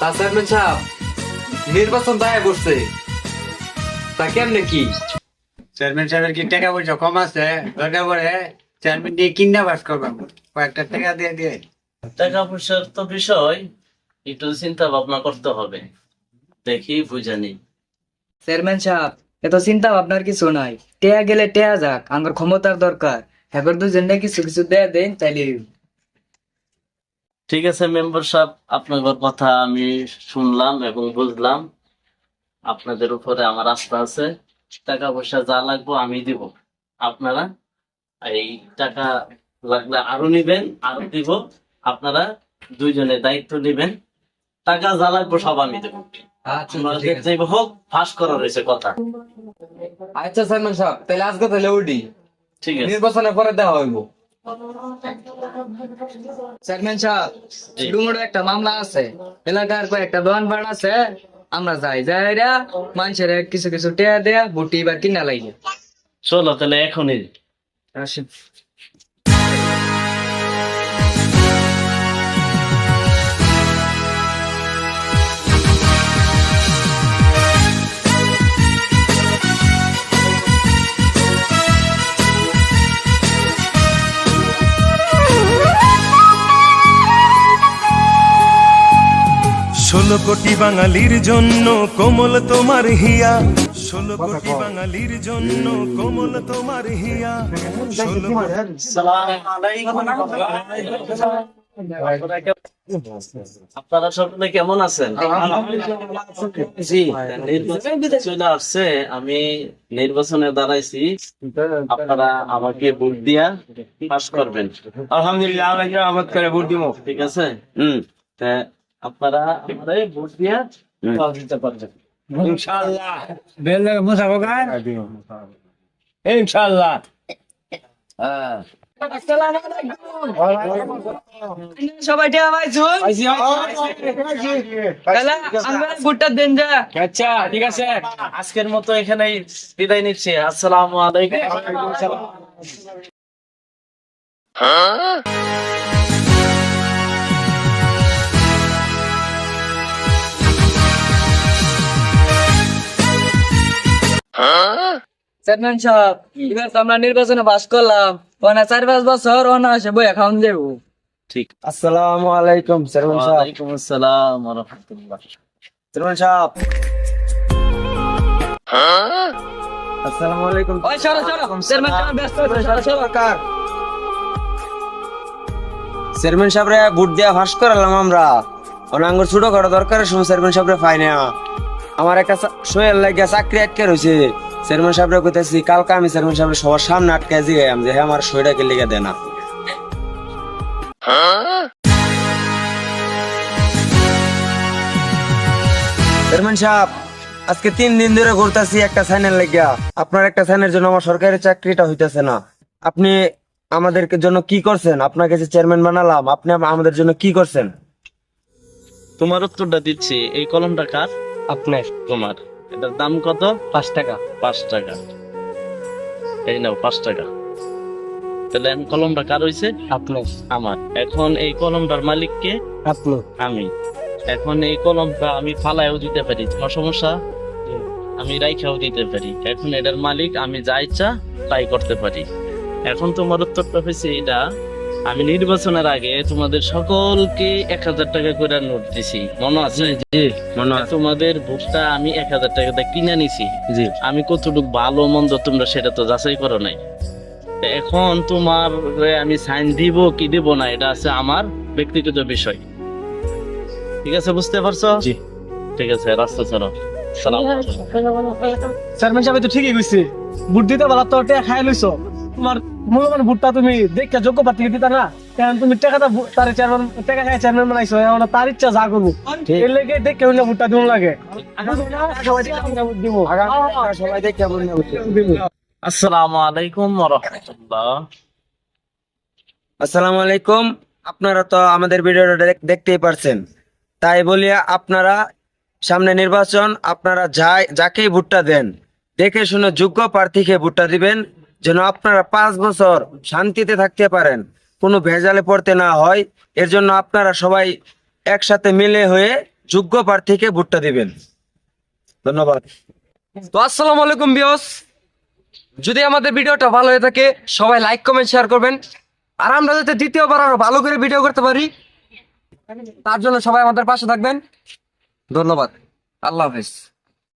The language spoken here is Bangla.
তা চেয়ারম্যান সাহেব নির্বাচন দায় করছে তা কেমনে কি? চেয়ারম্যান সাহেবের কি টাকা পয়সা কম আছে? দরকার পড়ে চেয়ারম্যান দিয়ে কিনা বাস করবেন কয়েকটা টাকা দিয়ে দিয়ে। টাকা পয়সার তো বিষয় একটু চিন্তা ভাবনা করতে হবে। দেখি বুঝে চেয়ারম্যান সাহেব এত চিন্তা ভাবনার কিছু নাই। টেয়া গেলে টেয়া যাক আমার ক্ষমতার দরকার। এখন দুজনে কিছু কিছু দেয়া দেন তাইলে ঠিক আছে মেম্বার সাহেব আপনাদের কথা আমি শুনলাম এবং বুঝলাম। আপনাদের উপরে আমার আস্থা আছে। টাকা পয়সা যা লাগবে আমি দিব। আপনারা এই টাকা লাগলে আরও নিবেন আরও দিব। আপনারা দুইজনে দায়িত্ব নিবেন। টাকা যা লাগবে সব আমি দেবো। আচ্ছা আপনাদের ঠিক আছে। হোক ফাঁস করা রয়েছে কথা। আচ্ছা সাহেব তাহলে আজকে তাহলে উঠি। ঠিক আছে। নির্বাচনের পরে দেওয়া হইব। চেয়ারম্যান সাহেব ডুমুর একটা মামলা আছে। এলাকার কয়েকটা দোকান পাট আছে আমরা যাই যাই রা মানুষের কিছু কিছু টেয়া দেয়া বুটি এবার কিনা লাগে চলো তাহলে এখনই। আসেন। ষোলো কোটি বাঙালির জন্য কোমল তোমার হিয়া। ষোলো কোটি বাঙালির জন্য কোমল তোমার হিয়া। ষোলো আপনারা সকলে কেমন আছেন? জি চলে আসছে আমি নির্বাচনে দাঁড়াইছি। আপনারা আমাকে ভোট দিয়া পাস করবেন। আলহামদুলিল্লাহ আমরা ভোট দিব? ঠিক আছে? হুম আপনারা আমাদের ভোট দিয়া দিতে পারবেন। ইনশাআল্লাহ। বেল লাগে ইনশাআল্লাহ। হ্যাঁ আচ্ছা ঠিক আছে। আজকের মতো এখানেই বিদায় নিচ্ছি। আসসালাম আলাইকুম। চেয়ারম্যান সাহেব এবার তো আমরা নির্বাচনে পাস করলাম। ওনা চার পাঁচ বছর ওনা আসে বই খাওয়ান দেবো ঠিক। আসসালামু আলাইকুম চেয়ারম্যান সাহেব। ওয়ালাইকুম আসসালাম ওয়া রাহমাতুল্লাহ। চেয়ারম্যান সাহেব। আসসালামু আলাইকুম। ওই সরো সরো। চেয়ারম্যান সাহেব ব্যস্ত আছে সরো সরো। চেয়ারম্যান সাহেবরে ভোট দেওয়া ফাঁস করালাম আমরা। অনাঙ্গর ছোট খাটো দরকার সময় চেয়ারম্যান সাহেবরে পাই না আমার একটা সোয়েল লাগিয়া চাকরি আটকে রয়েছে চেয়ারম্যান সাহেবরে কইতেছি, কালকে আমি চেয়ারম্যান সাহেবের সবার সামনে আটকে জিগাইম যে হ্যাঁ আমার সইটাকে লেগে দেয় না। চেয়ারম্যান সাহেব, আজকে তিন দিন ধরে ঘুরতেছি একটা সাইনের লাগিয়া। আপনার একটা সাইনের জন্য আমার সরকারি চাকরিটা হইতেছে না। আপনি আমাদেরকে জন্য কি করছেন? আপনাকে যে চেয়ারম্যান বানালাম, আপনি আমাদের জন্য কি করছেন? তোমার উত্তরটা দিচ্ছি। এই কলমটা কার? আপনার। তোমার। এটার দাম কত? পাঁচ টাকা। পাঁচ টাকা। এই নাও পাঁচ টাকা। তাহলে এখন কলমটা কার হইছে? আপনার। আমার। এখন এই কলমটার মালিককে? আপনি। আমি। এখন এই কলমটা আমি ফালাইও দিতে পারি। তোমার সমস্যা? আমি রাইখাও দিতে পারি। এখন এটার মালিক আমি যা ইচ্ছা তাই করতে পারি। এখন তোমার উত্তরটা হয়েছে এটা আমি নির্বাচনের আগে তোমাদের সকলকে এক হাজার টাকা করে নোট দিছি। মনে আছে? জি মনে আছে। তোমাদের ভোটটা আমি এক হাজার টাকা কিনে নিছি। জি। আমি কতটুকু ভালো মন্দ তোমরা সেটা তো যাচাই করো নাই। এখন তোমার আমি সাইন দিব কি দিব না এটা আছে আমার ব্যক্তিগত বিষয়। ঠিক আছে বুঝতে পারছ? জি। ঠিক আছে রাস্তা ছাড়ো। সালাম চেয়ারম্যান সাহেব তো ঠিকই কইছে। ভোট দিতে বলা তো খাই লইছো। তোমার মূল্যবান ভোটটা তুমি দেখে যোগ্য দিতা না কারণ তুমি টাকাটা তার চেয়ারম্যান টাকা খাই চেয়ারম্যান বানাইছো এখন তার ইচ্ছা যা করব এর লেগে দেখে হইলে ভোটটা লাগে। সবাই দিব কেমন আসসালামু আলাইকুম রাহমাতুল্লাহ আসসালামু আলাইকুম আপনারা তো আমাদের ভিডিওটা দেখতেই পারছেন। তাই বলিয়া আপনারা সামনে নির্বাচন আপনারা যাই যাকেই ভুট্টা দেন দেখে শুনে যোগ্য প্রার্থীকে ভুট্টা দিবেন। যেন আপনারা পাঁচ বছর শান্তিতে থাকতে পারেন, কোনো ভেজালে পড়তে না হয়, এর জন্য আপনারা সবাই একসাথে মিলে হয়ে যোগ্য প্রার্থীকে ভোটটা দিবেন। ধন্যবাদ। তো আসসালামু আলাইকুম বিয়স যদি আমাদের ভিডিওটা ভালো হয়ে থাকে, সবাই লাইক, কমেন্ট, শেয়ার করবেন। আর আমরা যাতে দ্বিতীয়বার আরও ভালো করে ভিডিও করতে পারি, তার জন্য সবাই আমাদের পাশে থাকবেন। ধন্যবাদ। আল্লাহ হাফেজ।